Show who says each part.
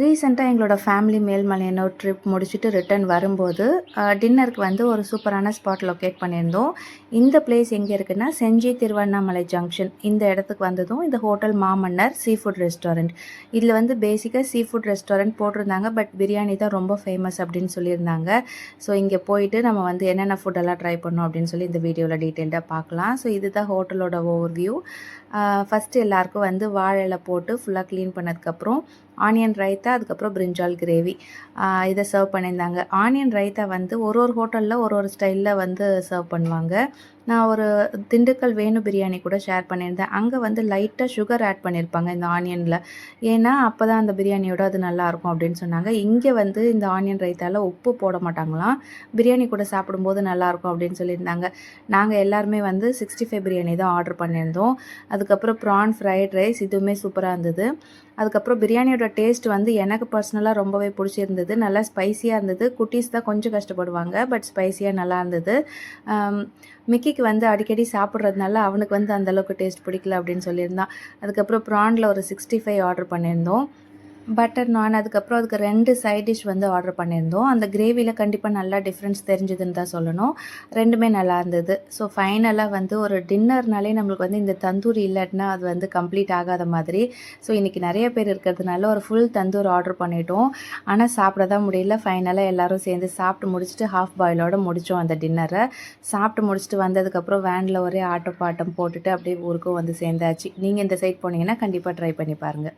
Speaker 1: ரீசெண்டாக எங்களோட family Melmalayanur trip முடிச்சுட்டு ரிட்டர்ன் வரும்போது டின்னருக்கு வந்து ஒரு சூப்பரான ஸ்பாட் லொக்கேட் பண்ணியிருந்தோம். இந்த பிளேஸ் எங்கே இருக்குன்னா செஞ்சி திருவண்ணாமலை ஜங்ஷன் இந்த இடத்துக்கு வந்ததும் இந்த ஹோட்டல் மாமன்னர் சீ ஃபுட் ரெஸ்டாரண்ட் இதில் வந்து பேசிக்காக சீ ஃபுட் ரெஸ்டாரண்ட் போட்டிருந்தாங்க பட் பிரியாணி தான் ரொம்ப ஃபேமஸ் அப்படின்னு சொல்லியிருந்தாங்க. ஸோ இங்கே போயிட்டு நம்ம வந்து என்னென்ன ஃபுட்டெல்லாம் ட்ரை பண்ணோம் அப்படின்னு சொல்லி இந்த வீடியோவில் டீட்டெயில்டாக பார்க்கலாம். ஸோ இதுதான் ஹோட்டலோட ஓவர் வியூ ஃபஸ்ட்டு எல்லாருக்கும் வந்து வாழை போட்டு ஃபுல்லாக க்ளீன் பண்ணதுக்கப்புறம் ஆனியன் ரைத்தா அதுக்கப்புறம் பிரிஞ்சால் கிரேவி இதை சர்வ் பண்ணியிருந்தாங்க. ஆனியன் ரைத்தா வந்து ஒரு ஒரு ஹோட்டலில் ஒரு ஒரு ஸ்டைலில் வந்து சர்வ் பண்ணுவாங்க. நான் ஒரு திண்டுக்கல் வேணு பிரியாணி கூட ஷேர் பண்ணியிருந்தேன். அங்கே வந்து லைட்டாக சுகர் ஆட் பண்ணியிருப்பாங்க இந்த ஆனியனில் ஏன்னா அப்போ தான் அந்த பிரியாணியோட அது நல்லாயிருக்கும் அப்படின்னு சொன்னாங்க. இங்கே வந்து இந்த ஆனியன் ரைத்தால் உப்பு போட மாட்டாங்களாம். பிரியாணி கூட சாப்பிடும்போது நல்லாயிருக்கும் அப்படின்னு சொல்லியிருந்தாங்க. நாங்கள் எல்லாருமே வந்து சிக்ஸ்டி ஃபைவ் பிரியாணி தான் ஆர்டர் பண்ணியிருந்தோம். அதுக்கப்புறம் ப்ரான் ஃப்ரைட் ரைஸ் இதுவுமே சூப்பராக இருந்தது. அதுக்கப்புறம் பிரியாணியோட டேஸ்ட் வந்து எனக்கு பர்சனலாக ரொம்பவே பிடிச்சிருந்தது. நல்லா ஸ்பைஸியாக இருந்தது. குட்டீஸ் தான் கொஞ்சம் கஷ்டப்படுவாங்க பட் ஸ்பைஸியாக நல்லா இருந்தது. மிக்கிக்கு வந்து அடிக்கடி சாப்பிட்றதுனால அவனுக்கு வந்து அந்தளவுக்கு டேஸ்ட் பிடிக்கல அப்படின்னு சொல்லியிருந்தான். அதுக்கப்புறம் ப்ரானில் ஒரு சிக்ஸ்டி ஃபைவ் ஆர்டர் பண்ணியிருந்தோம். பட்டர் நான் அதுக்கப்புறம் அதுக்கு ரெண்டு சைட் டிஷ் வந்து ஆர்டர் பண்ணியிருந்தோம். அந்த கிரேவியில் கண்டிப்பாக நல்லா டிஃப்ரென்ஸ் தெரிஞ்சுதுன்னு தான் சொல்லணும். ரெண்டுமே நல்லா இருந்தது. ஸோ ஃபைனலாக வந்து ஒரு டின்னர்னாலே நம்மளுக்கு வந்து இந்த தந்தூரி இல்லாட்டினா அது வந்து கம்ப்ளீட் ஆகாத மாதிரி. ஸோ இன்றைக்கி நிறைய பேர் இருக்கிறதுனால ஒரு ஃபுல் தந்தூர் ஆர்டர் பண்ணிட்டோம். ஆனால் சாப்பிட தான் முடியல. ஃபைனலாக எல்லோரும் சேர்ந்து சாப்பிட்டு முடிச்சுட்டு ஹாஃப் பாயிலோடு முடித்தோம் அந்த டின்னரை சாப்பிட்டு முடிச்சுட்டு வந்ததுக்கப்புறம் வேனில் ஒரே ஆட்டோ பாட்டம் போட்டுட்டு அப்படியே ஊருக்கும் வந்து சேர்ந்தாச்சு. நீங்கள் இந்த சைட் போனீங்கன்னா கண்டிப்பாக ட்ரை பண்ணி பாருங்கள்